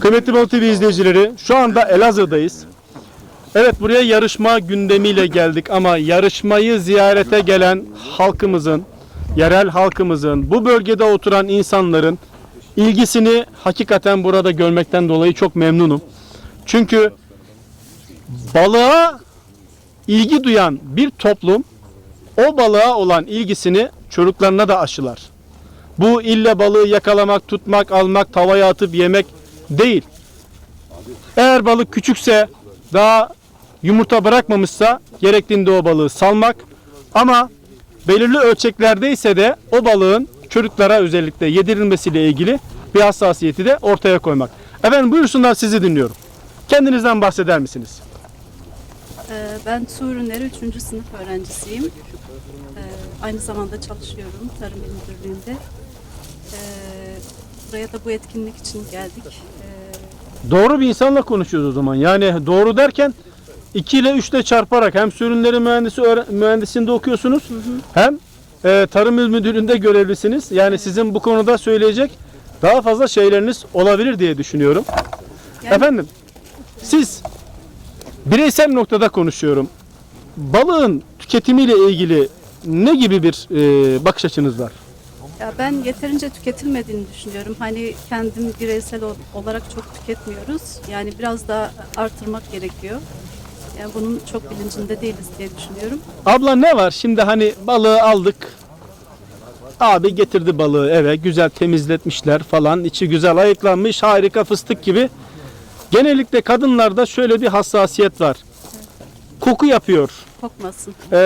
Kıymetli Balık TV izleyicileri, şu anda Elazığ'dayız. Evet buraya yarışma gündemiyle geldik ama yarışmayı ziyarete gelen halkımızın, yerel halkımızın, bu bölgede oturan insanların ilgisini hakikaten burada görmekten dolayı çok memnunum. Çünkü balığa ilgi duyan bir toplum o balığa olan ilgisini çocuklarına da aşılar. Bu ille balığı yakalamak, tutmak, almak, tavaya atıp yemek değil. Eğer balık küçükse daha yumurta bırakmamışsa gerektiğinde o balığı salmak ama belirli ölçeklerdeyse de o balığın çocuklara özellikle yedirilmesiyle ilgili bir hassasiyeti de ortaya koymak. Efendim buyursunlar sizi dinliyorum. Kendinizden bahseder misiniz? Ee, Ben su ürünleri 3. sınıf öğrencisiyim. Ee, Aynı zamanda çalışıyorum Tarım Müdürlüğü'nde. Ee, Buraya da bu etkinlik için geldik. Doğru bir insanla konuşuyoruz o zaman. Yani doğru derken 2 ile 3 ile çarparak hem su ürünleri mühendisi mühendisliğinde okuyorsunuz hem e, Tarım İl Müdürlüğü'nde görevlisiniz. Yani sizin bu konuda söyleyecek daha fazla şeyleriniz olabilir diye düşünüyorum. Yani- Efendim siz bireysel noktada konuşuyorum. Balığın tüketimiyle ilgili ne gibi bir e, bakış açınız var? Ya ben yeterince tüketilmediğini düşünüyorum. Hani kendim bireysel ol- olarak çok tüketmiyoruz. Yani biraz daha artırmak gerekiyor. Yani bunun çok bilincinde değiliz diye düşünüyorum. Abla ne var? Şimdi hani balığı aldık. Abi getirdi balığı eve. Güzel temizletmişler falan. İçi güzel ayıklanmış. Harika fıstık gibi. Genellikle kadınlarda şöyle bir hassasiyet var. Koku yapıyor. Kokmasın. Ee,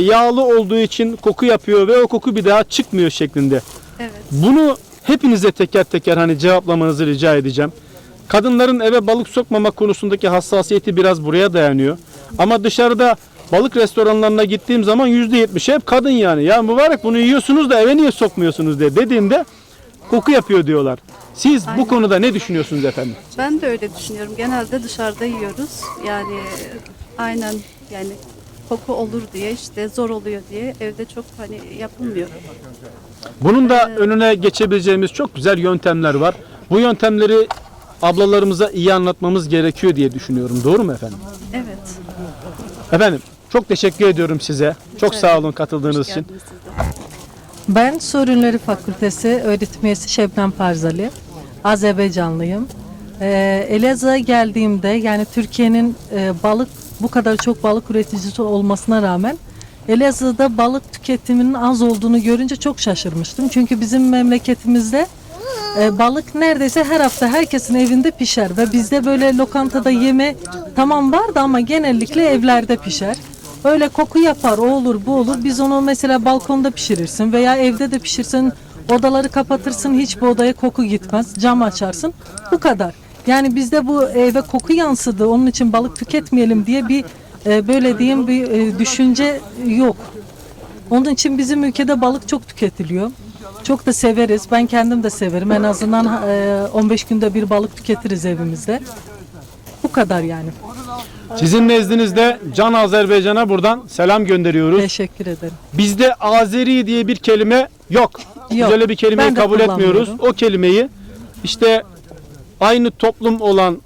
yağlı olduğu için koku yapıyor ve o koku bir daha çıkmıyor şeklinde. Evet. Bunu hepinize teker teker hani cevaplamanızı rica edeceğim. Kadınların eve balık sokmama konusundaki hassasiyeti biraz buraya dayanıyor. Ama dışarıda balık restoranlarına gittiğim zaman %70 hep kadın yani. Ya mübarek bunu yiyorsunuz da eve niye sokmuyorsunuz diye dediğimde koku yapıyor diyorlar. Siz bu Aynen. konuda ne düşünüyorsunuz efendim? Ben de öyle düşünüyorum. Genelde dışarıda yiyoruz. Yani aynen yani koku olur diye işte zor oluyor diye evde çok hani yapılmıyor. Bunun da önüne geçebileceğimiz çok güzel yöntemler var. Bu yöntemleri ablalarımıza iyi anlatmamız gerekiyor diye düşünüyorum. Doğru mu efendim? Evet. Efendim çok teşekkür ediyorum size. Çok sağ olun katıldığınız Hoş için. geldiniz siz de. Ben Su Ürünleri Fakültesi öğretim üyesi Şebnem Parzali. Azerbaycanlıyım. Ee, Elazığ'a geldiğimde yani Türkiye'nin e, balık bu kadar çok balık üreticisi olmasına rağmen Elazığ'da balık tüketiminin az olduğunu görünce çok şaşırmıştım. Çünkü bizim memleketimizde e, balık neredeyse her hafta herkesin evinde pişer ve bizde böyle lokantada yeme tamam vardı ama genellikle evlerde pişer. Öyle koku yapar, o olur, bu olur. Biz onu mesela balkonda pişirirsin veya evde de pişirsin. Odaları kapatırsın, hiç bu odaya koku gitmez. Cam açarsın. Bu kadar. Yani bizde bu eve koku yansıdı. Onun için balık tüketmeyelim diye bir e, böyle diyeyim bir e, düşünce yok. Onun için bizim ülkede balık çok tüketiliyor. Çok da severiz. Ben kendim de severim. En azından e, 15 günde bir balık tüketiriz evimizde. Bu kadar yani. Sizin nezdinizde Can Azerbaycan'a buradan selam gönderiyoruz. Teşekkür ederim. Bizde Azeri diye bir kelime yok. Biz Yok. öyle bir kelimeyi Ben de kabul etmiyoruz. kullanmıyorum. O kelimeyi işte aynı toplum olan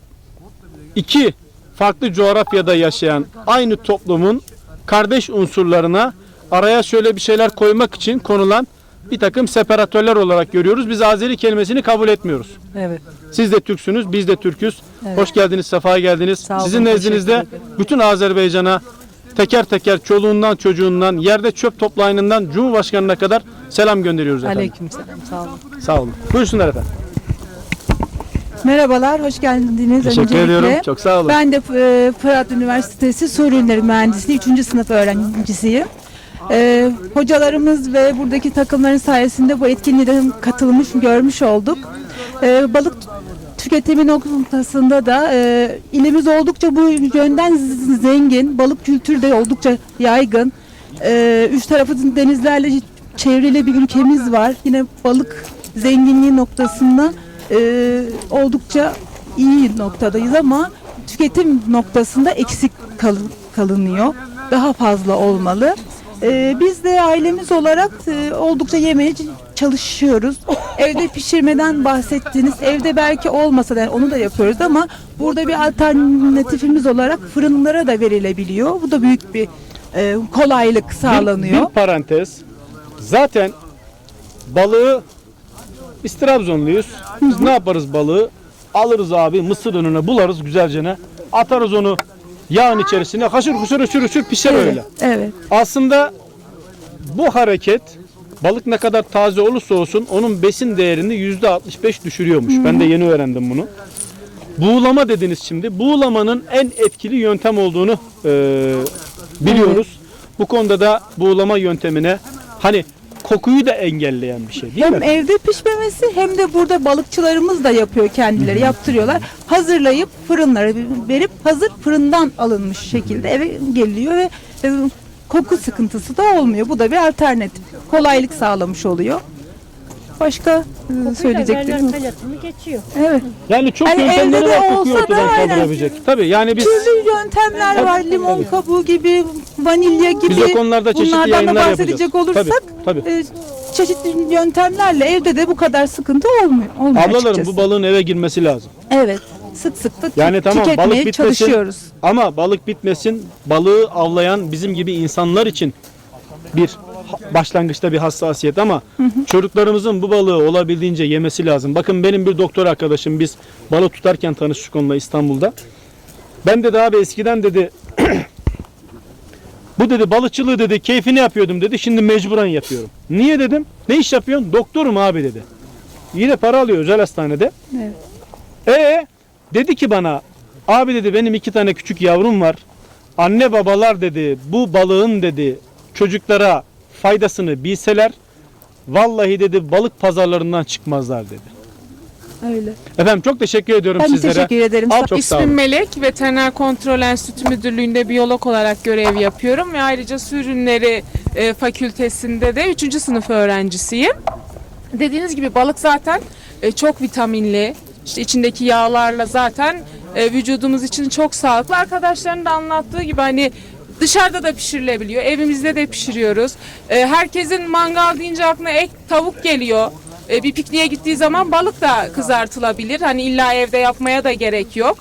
iki farklı coğrafyada yaşayan aynı toplumun kardeş unsurlarına araya şöyle bir şeyler koymak için konulan bir takım separatörler olarak görüyoruz. Biz Azeri kelimesini kabul etmiyoruz. Evet. Siz de Türksünüz, biz de Türküz. Evet. Hoş geldiniz, sefa geldiniz. Sağ olun, Sizin nezdinizde bütün Azerbaycan'a teker teker çoluğundan çocuğundan, yerde çöp toplayanından Cumhurbaşkanı'na kadar selam gönderiyoruz efendim. Aleykümselam. Sağ olun. Sağ olun. Buyursunlar efendim. Merhabalar, hoş geldiniz Teşekkür öncelikle. ediyorum. Çok sağ olun. Ben de e, Fırat Üniversitesi Su Ürünleri Mühendisliği 3. sınıf öğrencisiyim. E, hocalarımız ve buradaki takımların sayesinde bu etkinliğe katılmış, görmüş olduk. E, balık tüketimi noktasında da e, ilimiz oldukça bu yönden zengin, balık kültürü de oldukça yaygın. E, üç tarafı denizlerle çevrili bir ülkemiz var. Yine balık zenginliği noktasında e, oldukça iyi noktadayız ama tüketim noktasında eksik kal- kalınıyor. Daha fazla olmalı. Ee, biz de ailemiz olarak e, oldukça yemeye c- çalışıyoruz. Evde pişirmeden bahsettiğiniz evde belki olmasa da yani onu da yapıyoruz ama burada bir alternatifimiz olarak fırınlara da verilebiliyor. Bu da büyük bir e, kolaylık Bir, sağlanıyor. bir parantez. Zaten balığı biz Trabzonluyuz. Biz ne yaparız balığı? Alırız abi mısır ununa bularız güzelce Atarız onu yağın içerisine. Haşır huşur huşur huşur pişer öyle. Evet. Aslında bu hareket balık ne kadar taze olursa olsun onun besin değerini yüzde 65 düşürüyormuş. Ben de yeni öğrendim bunu. Buğulama dediniz şimdi. Buğulamanın en etkili yöntem olduğunu e, biliyoruz. Bu konuda da buğulama yöntemine hani kokuyu da engelleyen bir şey değil Hem mi? evde pişmemesi hem de burada balıkçılarımız da yapıyor kendileri yaptırıyorlar. Hazırlayıp fırınlara verip hazır fırından alınmış şekilde eve geliyor ve e, koku sıkıntısı da olmuyor. Bu da bir alternatif. Kolaylık sağlamış oluyor. Başka e, söyleyeceklerim. Geçiyor. Evet. Yani çok Hani yöntemleri evde de var kokuyu olsa da ortadan aynen. kaldırabilecek. Tabii yani biz Türlü yöntemler var. Limon kabuğu gibi, vanilya gibi. biz o konularda çeşitli Bunlardan da yayınlar yapacağız. bahsedecek olursak Tabii, tabii. e, çeşitli yöntemlerle evde de bu kadar sıkıntı olmuyor. olmuyor Ablalarım açıkçası. bu balığın eve girmesi lazım. Evet. Sık sık da Yani tamam balık tüketmeye bitmesin çalışıyoruz. ama balık bitmesin balığı avlayan bizim gibi insanlar için bir başlangıçta bir hassasiyet ama çocuklarımızın bu balığı olabildiğince yemesi lazım. Bakın benim bir doktor arkadaşım biz balık tutarken tanıştık onunla İstanbul'da. Ben dedi abi eskiden dedi bu dedi balıkçılığı dedi keyfini yapıyordum dedi şimdi mecburen yapıyorum. Niye dedim? Ne iş yapıyorsun? Doktorum abi dedi. Yine para alıyor özel hastanede. Evet. E dedi ki bana abi dedi benim iki tane küçük yavrum var. Anne babalar dedi bu balığın dedi çocuklara faydasını bilseler vallahi dedi balık pazarlarından çıkmazlar dedi. Öyle. Efendim çok teşekkür ediyorum Ben sizlere. teşekkür ederim. Al, çok. İsmim Melek, Veteriner Kontrol Enstitü Müdürlüğü'nde biyolog olarak görev yapıyorum ve ayrıca su ürünleri e, fakültesinde de 3. sınıf öğrencisiyim. Dediğiniz gibi balık zaten e, çok vitaminli, işte içindeki yağlarla zaten e, vücudumuz için çok sağlıklı. Arkadaşların da anlattığı gibi hani dışarıda da pişirilebiliyor, evimizde de pişiriyoruz. E, herkesin mangal deyince aklına ek tavuk geliyor. E, bir pikniğe gittiği zaman balık da kızartılabilir. Hani illa evde yapmaya da gerek yok.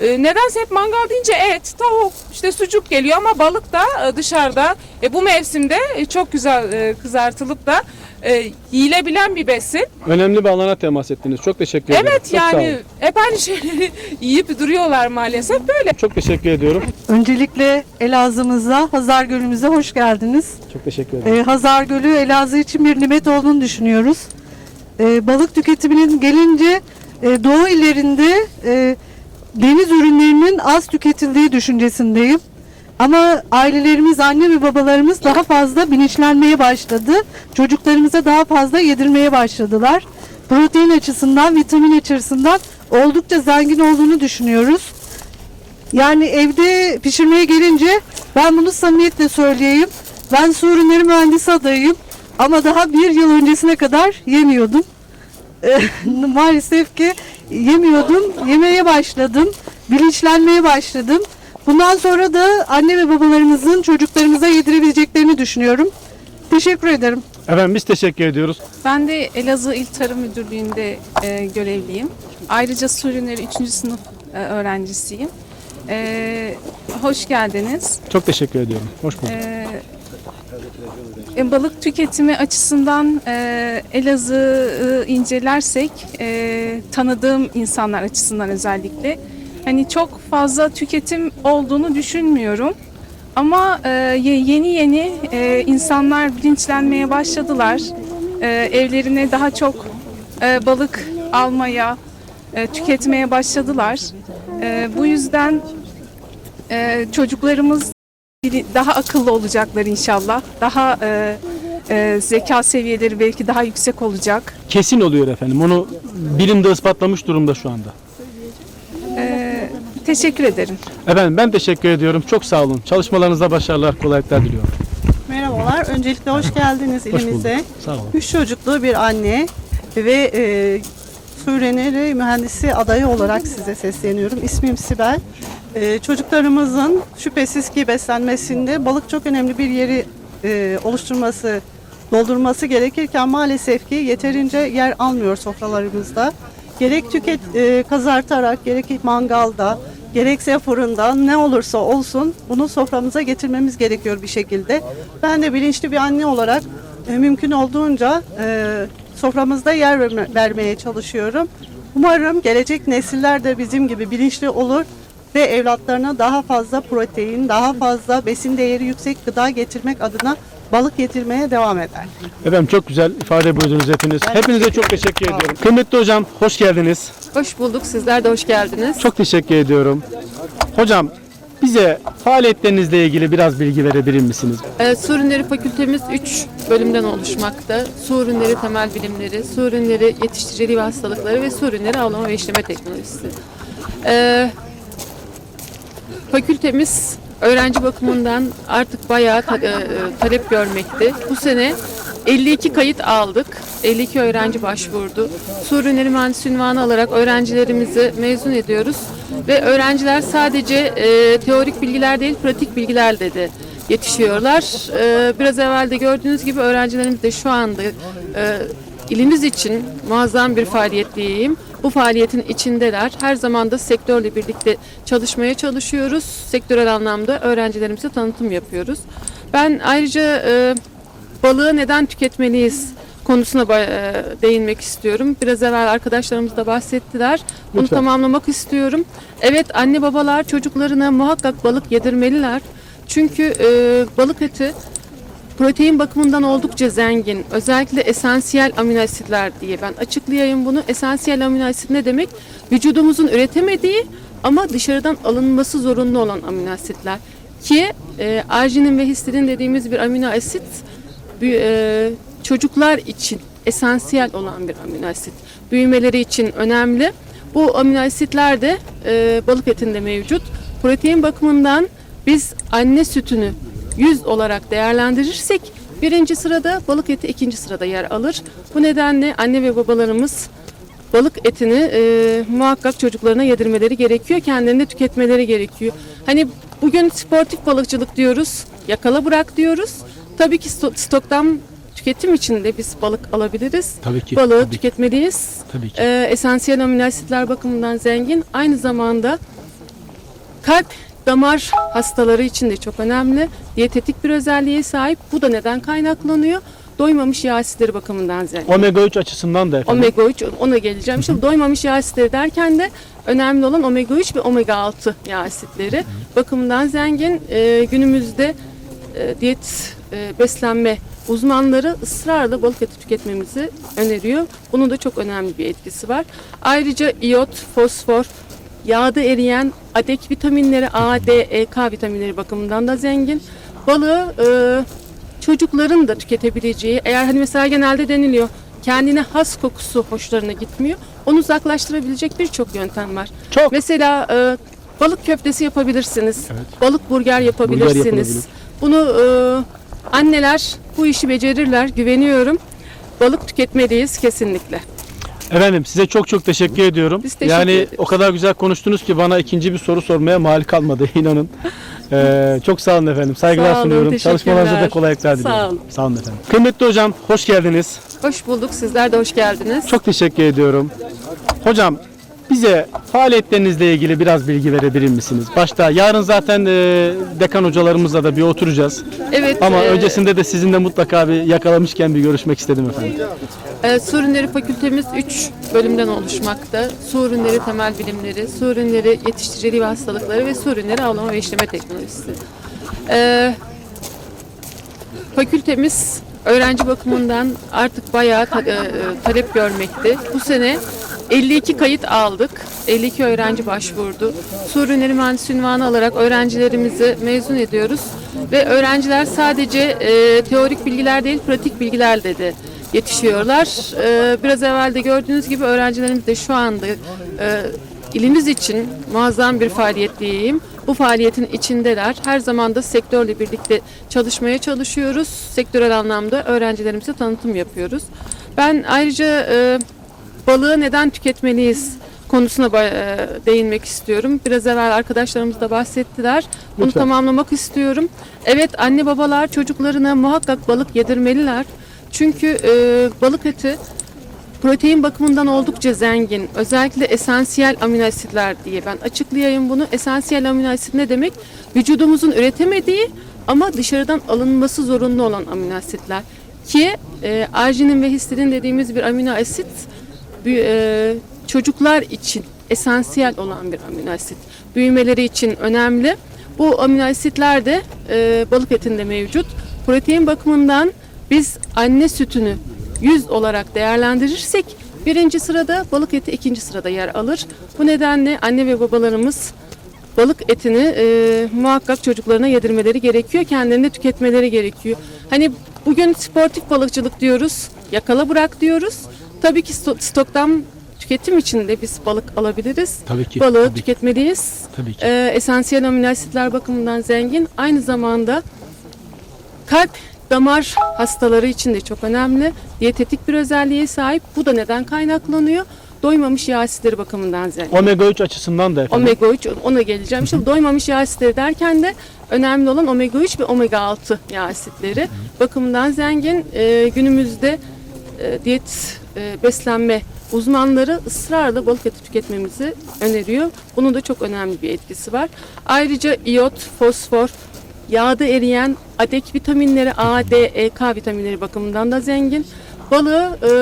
E, nedense hep mangal deyince et, tavuk, işte sucuk geliyor ama balık da e, dışarıda e, bu mevsimde e, çok güzel e, kızartılıp da e, yiyilebilen bir besin. Önemli bir alana temas ettiniz. Çok teşekkür ederim. Evet Çok sağ yani olun. hep aynı şeyleri yiyip duruyorlar maalesef böyle. Çok teşekkür ediyorum. Öncelikle Elazığ'ımıza, Hazar Gölü'müze hoş geldiniz. Çok teşekkür ederim. Ee, Hazar Gölü Elazığ için bir nimet olduğunu düşünüyoruz. Ee, balık tüketiminin gelince e, doğu illerinde e, deniz ürünlerinin az tüketildiği düşüncesindeyim. Ama ailelerimiz, anne ve babalarımız daha fazla bilinçlenmeye başladı. Çocuklarımıza daha fazla yedirmeye başladılar. Protein açısından, vitamin açısından oldukça zengin olduğunu düşünüyoruz. Yani evde pişirmeye gelince ben bunu samimiyetle söyleyeyim. Ben su ürünleri mühendisi adayıyım. Ama daha bir yıl öncesine kadar yemiyordum. Maalesef ki yemiyordum. Yemeye başladım. Bilinçlenmeye başladım. Bundan sonra da anne ve babalarımızın çocuklarımıza yedirebileceklerini düşünüyorum. Teşekkür ederim. Efendim biz teşekkür ediyoruz. Ben de Elazığ İl Tarım Müdürlüğü'nde e, görevliyim. Ayrıca su ürünleri 3. sınıf e, öğrencisiyim. E, hoş geldiniz. Çok teşekkür ediyorum. Hoş bulduk. E, e, balık tüketimi açısından e, Elazığ'ı incelersek e, tanıdığım insanlar açısından özellikle hani çok fazla tüketim olduğunu düşünmüyorum. Ama e, ye- yeni yeni e, insanlar bilinçlenmeye başladılar. E, evlerine daha çok e, balık almaya, e, tüketmeye başladılar. E, bu yüzden e, çocuklarımız daha akıllı olacaklar inşallah. Daha e, e, zeka seviyeleri belki daha yüksek olacak. Kesin oluyor efendim. Onu bilimde ispatlamış durumda şu anda. E, teşekkür ederim. Efendim ben teşekkür ediyorum. Çok sağ olun. Çalışmalarınızda başarılar, kolaylıklar diliyorum. Merhabalar. Öncelikle hoş geldiniz Hoş bulduk. ilimize. Sağ olun. Üç çocuklu bir anne ve e, su ürünleri mühendisi adayı olarak size sesleniyorum. İsmim Sibel. E, çocuklarımızın şüphesiz ki beslenmesinde balık çok önemli bir yeri e, oluşturması, doldurması gerekirken maalesef ki yeterince yer almıyor sofralarımızda. Gerek tüket e, kazartarak, gerek mangalda, gerekse fırında ne olursa olsun bunu soframıza getirmemiz gerekiyor bir şekilde. Ben de bilinçli bir anne olarak e, mümkün olduğunca e, soframızda yer verme- vermeye çalışıyorum. Umarım gelecek nesiller de bizim gibi bilinçli olur ve evlatlarına daha fazla protein, daha fazla besin değeri yüksek gıda getirmek adına balık getirmeye devam eder. Efendim çok güzel ifade buyurdunuz hepiniz. Hepinize çok teşekkür ediyorum. Kıymetli hocam hoş geldiniz. Hoş bulduk. Sizler de hoş geldiniz. Çok teşekkür ediyorum. Hocam bize faaliyetlerinizle ilgili biraz bilgi verebilir misiniz? Ee, Su Ürünleri Fakültemiz 3 bölümden oluşmakta. Su Ürünleri Temel Bilimleri, Su Ürünleri Yetiştiriciliği ve Hastalıkları ve Su Ürünleri Avlama ve İşleme Teknolojisi. Ee, fakültemiz öğrenci bakımından artık bayağı ta- e, talep görmekte. Bu sene 52 kayıt aldık. 52 öğrenci başvurdu. Su ürünleri mühendisi ünvanı alarak öğrencilerimizi mezun ediyoruz. Ve öğrenciler sadece e, teorik bilgiler değil, pratik bilgilerle de yetişiyorlar. E, biraz evvel de gördüğünüz gibi öğrencilerimiz de şu anda e, ilimiz için muazzam bir faaliyet diyeyim. Bu faaliyetin içindeler. Her zaman da sektörle birlikte çalışmaya çalışıyoruz. Sektörel anlamda öğrencilerimize tanıtım yapıyoruz. Ben ayrıca e, balığı neden tüketmeliyiz konusuna e, değinmek istiyorum. Biraz evvel arkadaşlarımız da bahsettiler. Bunu Lütfen. tamamlamak istiyorum. Evet anne babalar çocuklarına muhakkak balık yedirmeliler. Çünkü e, balık eti protein bakımından oldukça zengin. Özellikle esansiyel amino asitler diye ben açıklayayım bunu. Esansiyel amino asit ne demek? Vücudumuzun üretemediği ama dışarıdan alınması zorunlu olan amino asitler. Ki e, arginin ve histidin dediğimiz bir amino asit e, çocuklar için esansiyel olan bir amino asit. Büyümeleri için önemli. Bu amino asitler de e, balık etinde mevcut. Protein bakımından biz anne sütünü 100 olarak değerlendirirsek birinci sırada balık eti ikinci sırada yer alır. Bu nedenle anne ve babalarımız balık etini e, muhakkak çocuklarına yedirmeleri gerekiyor. Kendilerine tüketmeleri gerekiyor. Hani bugün sportif balıkçılık diyoruz. Yakala bırak diyoruz. Tabii ki sto- stoktan tüketim için de biz balık alabiliriz. Tabii ki. Balığı tabii tüketmeliyiz. tabii ki. Ee, esansiyel amino asitler bakımından zengin. Aynı zamanda kalp damar hastaları için de çok önemli. Diyetetik bir özelliğe sahip. Bu da neden kaynaklanıyor? Doymamış yağ asitleri bakımından zengin. Omega 3 açısından da efendim. Omega 3 ona geleceğim. İşte doymamış yağ asitleri derken de önemli olan omega 3 ve omega 6 yağ asitleri bakımından zengin. Ee, günümüzde e, diyet e, beslenme uzmanları ısrarla balık eti tüketmemizi öneriyor. Bunun da çok önemli bir etkisi var. Ayrıca iyot, fosfor, yağda eriyen adek vitaminleri A, D, E, K vitaminleri bakımından da zengin. Balığı e, çocukların da tüketebileceği eğer hani mesela genelde deniliyor kendine has kokusu hoşlarına gitmiyor. Onu uzaklaştırabilecek birçok yöntem var. Çok. Mesela e, balık köftesi yapabilirsiniz. Balık burger yapabilirsiniz. yapılabilir. Bunu e, anneler bu işi becerirler güveniyorum. Balık tüketmeliyiz kesinlikle. Efendim size çok çok teşekkür ediyorum. Biz teşekkür yani ederiz. o kadar güzel konuştunuz ki bana ikinci bir soru sormaya mal kalmadı inanın. Ee, çok sağ olun efendim. Saygılar Sağ olun, sunuyorum. teşekkürler. Çalışmalarınıza da kolaylıklar Sağ diliyorum. olun. Sağ olun efendim. Kıymetli hocam hoş geldiniz. Hoş bulduk. Sizler de hoş geldiniz. Çok teşekkür ediyorum. Hocam bize faaliyetlerinizle ilgili biraz bilgi verebilir misiniz? Başta yarın zaten e, dekan hocalarımızla da bir oturacağız. Evet. Ama e, öncesinde de sizinle mutlaka bir yakalamışken bir görüşmek istedim efendim. E, Su Ürünleri Fakültemiz 3 bölümden oluşmakta. Su Ürünleri Temel Bilimleri, Su Ürünleri Yetiştiriciliği ve Hastalıkları ve Su Ürünleri Avlama ve İşleme Teknolojisi. E, fakültemiz öğrenci bakımından artık bayağı ta- e, talep görmekte. Bu sene 52 kayıt aldık. 52 öğrenci başvurdu. Su ürünleri mühendisi ünvanı alarak öğrencilerimizi mezun ediyoruz. Ve öğrenciler sadece e, teorik bilgiler değil, pratik bilgilerle de yetişiyorlar. E, biraz evvel de gördüğünüz gibi öğrencilerimiz de şu anda e, ilimiz için muazzam bir faaliyet diyeyim. Bu faaliyetin içindeler. Her zaman da sektörle birlikte çalışmaya çalışıyoruz. Sektörel anlamda öğrencilerimize tanıtım yapıyoruz. Ben ayrıca e, balığı neden tüketmeliyiz konusuna e, değinmek istiyorum. Biraz evvel arkadaşlarımız da bahsettiler. Bunu Lütfen. tamamlamak istiyorum. Evet anne babalar çocuklarına muhakkak balık yedirmeliler. Çünkü e, balık eti protein bakımından oldukça zengin. Özellikle esansiyel amino asitler diye ben açıklayayım bunu. Esansiyel amino asit ne demek? Vücudumuzun üretemediği ama dışarıdan alınması zorunlu olan amino asitler. Ki e, arginin ve histidin dediğimiz bir amino asit çocuklar için esansiyel olan bir amino asit. Büyümeleri için önemli. Bu amino asitler de e, balık etinde mevcut. Protein bakımından biz anne sütünü 100 olarak değerlendirirsek birinci sırada balık eti ikinci sırada yer alır. Bu nedenle anne ve babalarımız balık etini e, muhakkak çocuklarına yedirmeleri gerekiyor. Kendilerine tüketmeleri gerekiyor. Hani bugün sportif balıkçılık diyoruz. Yakala bırak diyoruz. Tabii ki sto- stoktan tüketim için de biz balık alabiliriz. Tabii ki. Balığı tabii tüketmeliyiz. Tabii ki. Ee, esansiyel amino asitler bakımından zengin. Aynı zamanda kalp damar hastaları için de çok önemli. Diyetetik bir özelliğe sahip. Bu da neden kaynaklanıyor? Doymamış yağ asitleri bakımından zengin. Omega 3 açısından da efendim. Omega 3 ona geleceğim. Şimdi doymamış yağ asitleri derken de önemli olan omega 3 ve omega 6 yağ asitleri bakımından zengin. Ee, günümüzde e, diyet e, beslenme uzmanları ısrarla balık eti tüketmemizi öneriyor. Bunun da çok önemli bir etkisi var. Ayrıca iyot, fosfor, yağda eriyen adek vitaminleri A, D, E, K vitaminleri bakımından da zengin. Balığı e,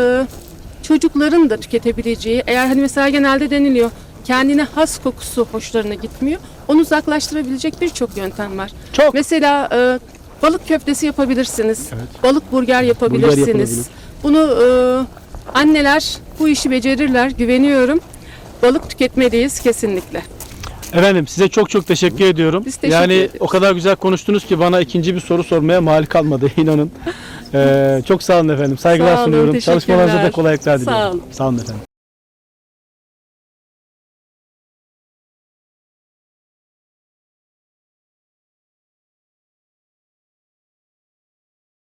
çocukların da tüketebileceği, eğer hani mesela genelde deniliyor kendine has kokusu hoşlarına gitmiyor. Onu uzaklaştırabilecek birçok yöntem var. Çok. Mesela e, balık köftesi yapabilirsiniz. Balık burger yapabilirsiniz. yapılabilir. Bunu e, anneler bu işi becerirler, güveniyorum. Balık tüketmeliyiz kesinlikle. Efendim size çok çok teşekkür ediyorum. Biz teşekkür yani ederiz. o kadar güzel konuştunuz ki bana ikinci bir soru sormaya mal kalmadı inanın. Ee, çok sağ olun efendim. Saygılar Sağ olun, sunuyorum. teşekkürler. Çalışmalarınızda da kolaylıklar Sağ diliyorum. olun. Sağ olun efendim.